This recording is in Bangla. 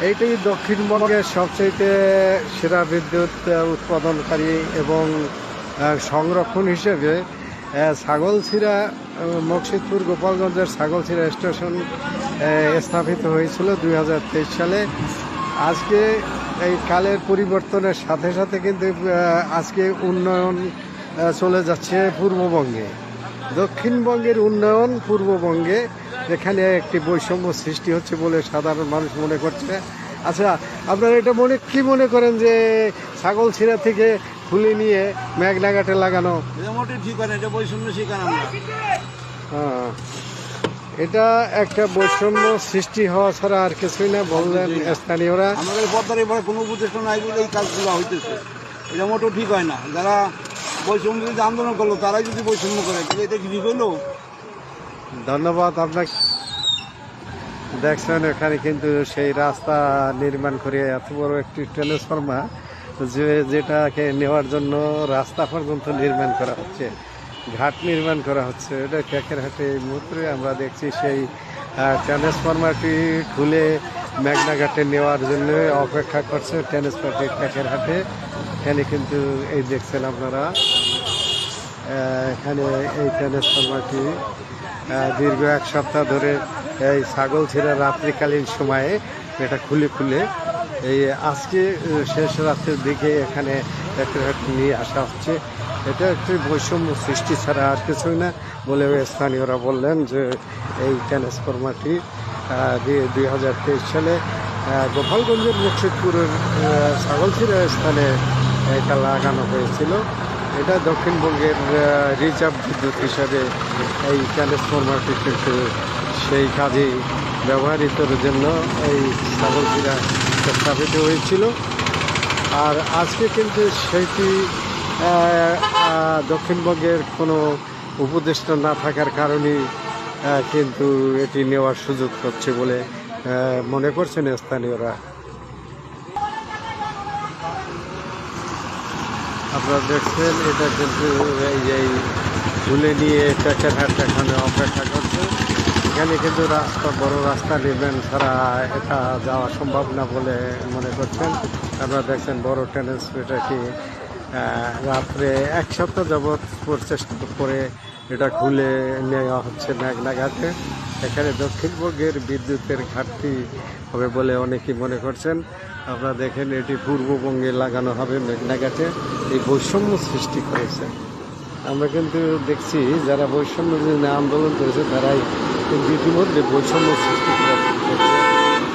এইটি দক্ষিণবঙ্গের সবচেয়ে সেরা বিদ্যুৎ উৎপাদনকারী এবং সংরক্ষণ হিসেবে আহ, ছাগলছিড়া মকসিদপুর গোপালগঞ্জের ছাগলছিড়া স্টেশন স্থাপিত হয়েছিল দু হাজার তেইশ সালে। আজকে এই কালের পরিবর্তনের সাথে সাথে কিন্তু আজকে উন্নয়ন চলে যাচ্ছে পূর্ববঙ্গে দক্ষিণবঙ্গের উন্নয়ন পূর্ববঙ্গে এখানে একটি বৈষম্য সৃষ্টি হচ্ছে বলে সাধারণ মানুষ মনে করছে। আচ্ছা আপনারা এটা মনে কি মনে করেন যে ছাগল ছিঁড়া থেকে খুলে নিয়ে মেঘনাঘাটে লাগানো? এটা ঠিক হয় না এটা বৈষম্য শিকার হ্যাঁ, এটা একটা বৈষম্য সৃষ্টি হওয়া ছাড়া আর কিছুই না বললেন স্থানীয়রা। আমাদের পদ্মার এবারে কোনো উপদেষ্টা নাই বলে এই কাজগুলো হইতেছে। এটা মোটেও ঠিক হয় না। যারা বৈষম্য বিরোধী আন্দোলন করল, তারাই যদি বৈষম্য করে, তাহলে এটা কি হইল? ধন্যবাদ আপনাকে। দেখছেন, এখানে কিন্তু সেই রাস্তা নির্মাণ করে এত বড় একটি ট্রান্সফর্মার, যে যেটাকে নেওয়ার জন্য রাস্তা পর্যন্ত নির্মাণ করা হচ্ছে, ঘাট নির্মাণ করা হচ্ছে। এটা ক্যাকের হাটে এই মুহূর্তে আমরা দেখছি সেই ট্রান্সফর্মারটি খুলে মেঘনা ঘাটে নেওয়ার জন্য অপেক্ষা করছে ট্রান্সফারটি ক্যাকের হাটে। এখানে কিন্তু এই দেখছেন আপনারা এখানে এই ট্রান্সফরমারটি দীর্ঘ এক সপ্তাহ ধরে এই ছাগল ছেড়ে রাত্রিকালীন সময়ে এটা খুলে খুলে এই আজকে শেষ রাত্রের দিকে এখানে নিয়ে আসা হচ্ছে। এটা একটি বৈষম্য সৃষ্টি ছাড়া আর কিছুই না বলে স্থানীয়রা বললেন যে এই ট্রান্সফরমারটি দুই হাজার তেইশ সালে গোপালগঞ্জের মুর্শিদপুরের ছাগলছিড়া স্থানে এটা লাগানো হয়েছিল। এটা দক্ষিণবঙ্গের রিজার্ভ বিদ্যুৎ হিসাবে এই ট্রান্সফরমারটি কিন্তু সেই কাজেই ব্যবহৃতর জন্য এই ছাগলচিরা স্থাপিত হয়েছিল। আর আজকে কিন্তু আহ, দক্ষিণবঙ্গের কোনো উপদেষ্টা না থাকার কারণেই আহ, কিন্তু এটি নেওয়ার সুযোগ হচ্ছে বলে মনে করছেন স্থানীয়রা। আপনারা দেখছেন, এটা কিন্তু এই যে এই তুলে নিয়ে প্যাকেট হাট এখানে অপেক্ষা করছে। এখানে কিন্তু রাস্তা, বড় রাস্তা নির্মাণ ছাড়া এটা যাওয়া সম্ভব না বলে মনে করছেন। আপনারা দেখছেন বড় টেনিস এটাকে কি রাত্রে এক সপ্তাহ যাবৎ প্রচেষ্টা করে এটা খুলে নেওয়া হচ্ছে মেঘনাঘাটে এখানে দক্ষিণবঙ্গের বিদ্যুতের ঘাটতি হবে বলে অনেকেই মনে করছেন। আপনারা দেখেন, এটি পূর্ববঙ্গে লাগানো হবে মেঘনাঘাটে এই বৈষম্য সৃষ্টি করেছে। আমরা কিন্তু দেখছি, যারা বৈষম্য আন্দোলন করেছে, তারাই ইতিমধ্যে বৈষম্য সৃষ্টি করে